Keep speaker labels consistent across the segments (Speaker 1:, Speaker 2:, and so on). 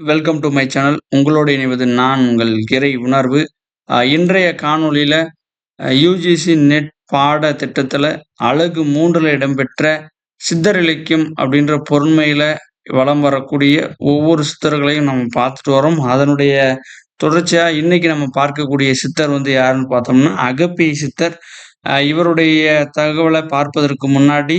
Speaker 1: Welcome to my channel உங்களோடு இணைவது நான் உங்கள் கிரை உணர்வு. இன்றைய காணொளியில் யூஜிசி நெட் பாட திட்டத்தில் அழகு மூன்றில் இடம்பெற்ற சித்தர் இலக்கியம் அப்படின்ற பொருண்மையில் வளம் வரக்கூடிய ஒவ்வொரு சித்தர்களையும் நம்ம பார்த்துட்டு வரோம். அதனுடைய தொடர்ச்சியாக இன்னைக்கு நம்ம பார்க்கக்கூடிய சித்தர் வந்து யாருன்னு பார்த்தோம்னா அகப்பி சித்தர் இவருடைய தகவலை பார்ப்பதற்கு முன்னாடி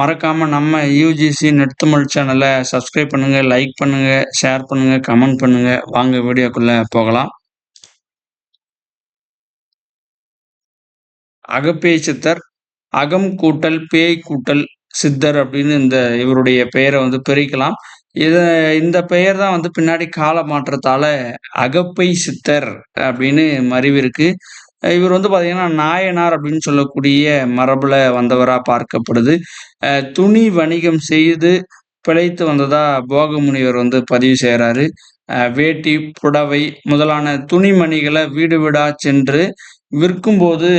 Speaker 1: மறக்காம நம்ம யூஜிசி நெட்தமிழ் சேனலை சப்ஸ்கிரைப் பண்ணுங்க லைக் பண்ணுங்க ஷேர் பண்ணுங்க கமெண்ட் பண்ணுங்க. வாங்க வீடியோக்குள்ள போகலாம். அகப்பேய் சித்தர் அகம் கூட்டல் பேய் கூட்டல் சித்தர் அப்படின்னு இந்த இவருடைய பெயரை வந்து பிரிக்கலாம். இத இந்த பெயர் தான் வந்து பின்னாடி கால மாற்றத்தால அகப்பை சித்தர் அப்படின்னு மறைவிருக்கு இவர் வந்து பார்த்தீங்கன்னா நாயனார் அப்படின்னு சொல்லக்கூடிய மரபில் வந்தவராக பார்க்கப்படுது. துணி வணிகம் செய்து பிழைத்து வந்ததா போகமுனிவர் வந்து பதிவு செய்கிறாரு வேட்டி புடவை முதலான துணிமணிகளை வீடு வீடா சென்று விற்கும்போது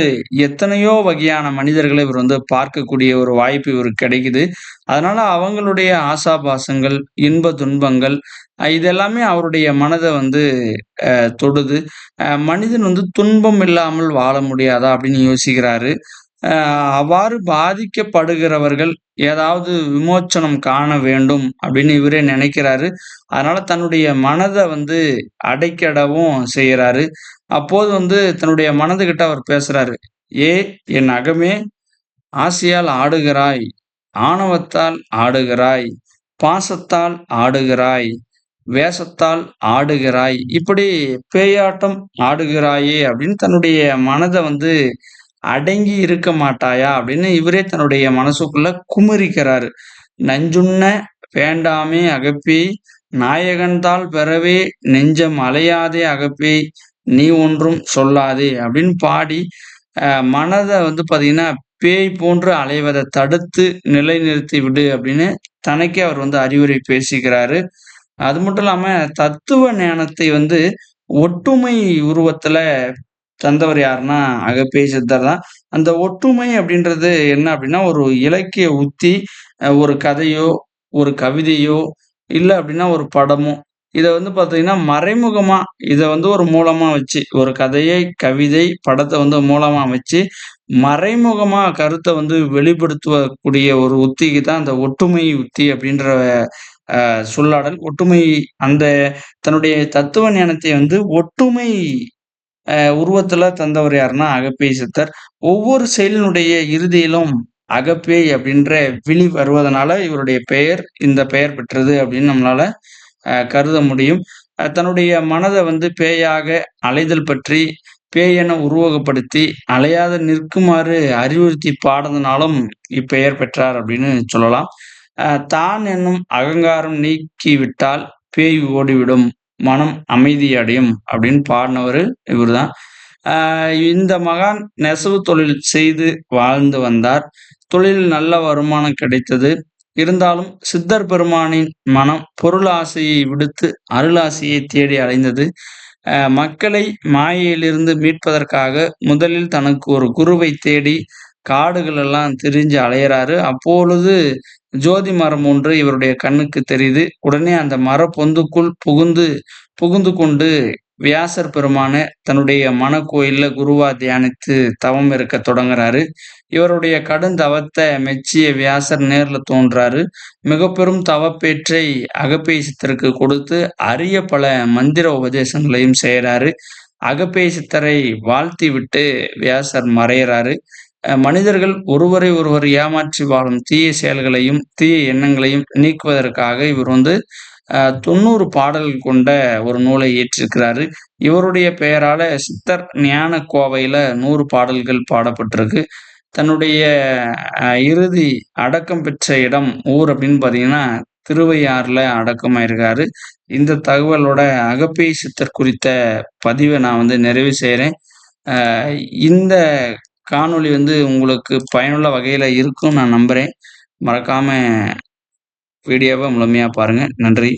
Speaker 1: எத்தனையோ வகையான மனிதர்களை இவர் வந்து பார்க்கக்கூடிய ஒரு வாய்ப்பு இவருக்கு கிடைக்குது. அதனால அவங்களுடைய ஆசாபாசங்கள் இன்ப துன்பங்கள் இதெல்லாமே அவருடைய மனதை வந்து தொடுது. மனிதன் வந்து துன்பம் இல்லாமல் வாழ முடியாதா அப்படின்னு யோசிக்கிறாரு. அவ்வாறு பாதிக்கப்படுகிறவர்கள் ஏதாவது விமோச்சனம் காண வேண்டும் அப்படின்னு இவரே நினைக்கிறாரு. அதனால தன்னுடைய மனதை வந்து அடைக்கடவும் செய்யறாரு அப்போது வந்து தன்னுடைய மனதுகிட்ட அவர் பேசுறாரு. ஏ என் அகமே ஆசையால் ஆடுகிறாய் ஆணவத்தால் ஆடுகிறாய் பாசத்தால் ஆடுகிறாய் வேஷத்தால் ஆடுகிறாய். இப்படி பேயாட்டம் ஆடுகிறாயே அப்படின்னு தன்னுடைய மனதை வந்து அடங்கி இருக்க மாட்டாயா அப்படின்னு இவரே தன்னுடைய மனசுக்குள்ள குமரிக்கிறாரு நஞ்சுண்ண வேண்டாமே அகப்பி நாயகன்தால் பெறவே நெஞ்சம் அலையாதே அகப்பி நீ ஒன்றும் சொல்லாதே அப்படின்னு பாடி மனதை வந்து பார்த்தீங்கன்னா பேய் போன்று அலைவதை தடுத்து நிலைநிறுத்தி விடு அப்படின்னு தனக்கே அவர் வந்து அறிவுரை பேசிக்கிறாரு. அது மட்டும் இல்லாமல் தத்துவ ஞானத்தை வந்து ஒட்டுமை உருவத்தில் தந்தவர் யாருன்னா அகப்பே சித்தர் தான். அந்த ஒற்றுமை அப்படின்றது என்ன அப்படின்னா ஒரு இலக்கிய உத்தி ஒரு கதையோ ஒரு கவிதையோ இல்லை அப்படின்னா ஒரு படமோ இதை வந்து பார்த்தீங்கன்னா மறைமுகமாக இதை வந்து ஒரு மூலமாக வச்சு ஒரு கதையை கவிதை படத்தை வந்து மூலமாக வச்சு மறைமுகமாக கருத்தை வந்து வெளிப்படுத்தக்கூடிய ஒரு உத்திக்கு தான் அந்த ஒற்றுமை உத்தி அப்படின்ற சொல்லாடல். ஒற்றுமை அந்த தன்னுடைய தத்துவ ஞானத்தை வந்து ஒற்றுமை உருவத்துல தந்தவர் யாருன்னா அகப்பே சித்தர். ஒவ்வொரு செயலினுடைய இறுதியிலும் அகப்பே அப்படின்ற விழி வருவதனால இவருடைய பெயர் இந்த பெயர் பெற்றது அப்படின்னு நம்மளால கருத முடியும். தன்னுடைய மனதை வந்து பேயாக அலைதல் பற்றி பேயென உருவகப்படுத்தி அலையாத நிற்குமாறு அறிவுறுத்தி பாடுறதுனாலும் இப்பெயர் பெற்றார் அப்படின்னு சொல்லலாம். தான் என்னும் அகங்காரம் நீக்கிவிட்டால் பேய் ஓடிவிடும் மனம் அமைதி அடையும் அப்படின்னு பாடினவர் இவர் தான் இந்த மகான் நெசவு தொழில் செய்து வாழ்ந்து வந்தார். தொழில் நல்ல வருமானம் கிடைத்தது. இருந்தாலும் சித்தர் பெருமானின் மனம் பொருள் ஆசையை விடுத்து அருளாசையை தேடி அலைந்தது. மக்களை மாயையிலிருந்து மீட்பதற்காக முதலில் தனக்கு ஒரு குருவை தேடி காடுகள் எல்லாம் திரிஞ்சு அலையிறாரு. அப்பொழுது ஜோதி மரம் ஒன்று இவருடைய கண்ணுக்கு தெரியுது. உடனே அந்த மர பொந்துக்குள் புகுந்து புகுந்து கொண்டு வியாசர் பெருமான தன்னுடைய மன கோயில்ல குருவா தியானித்து தவம் இருக்க தொடங்குறாரு. இவருடைய கடும் தவத்தை மெச்சிய வியாசர் நேர்ல தோன்றாரு. மிக பெரும் தவப்பேற்றை அகப்பேசித்தருக்கு கொடுத்து அரிய பல மந்திர உபதேசங்களையும் செய்கிறாரு அகப்பேசித்தரை வாழ்த்தி விட்டு வியாசர் மறையிறாரு. மனிதர்கள் ஒருவரை ஒருவர் ஏமாற்றி வாழும் தீய செயல்களையும் தீய எண்ணங்களையும் நீக்குவதற்காக இவர் வந்து தொண்ணூறு பாடல்கள் கொண்ட ஒரு நூலை இயற்றிருக்கிறாரு. இவருடைய பெயரால சித்தர் ஞான கோவையில நூறு பாடல்கள் பாடப்பட்டிருக்கு. தன்னுடைய இறுதி அடக்கம் பெற்ற இடம் ஊர் அப்படின்னு பார்த்தீங்கன்னா திருவையாறுல அடக்கமாயிருக்காரு. இந்த தகவலோட அகப்பை சித்தர் குறித்த பதிவை நான் வந்து நிறைவு செய்கிறேன் இந்த காணொளி வந்து உங்களுக்கு பயனுள்ள வகையில் இருக்கும்னு நான் நம்புகிறேன் மறக்காமல் வீடியோவை முழுமையாக பாருங்கள் நன்றி.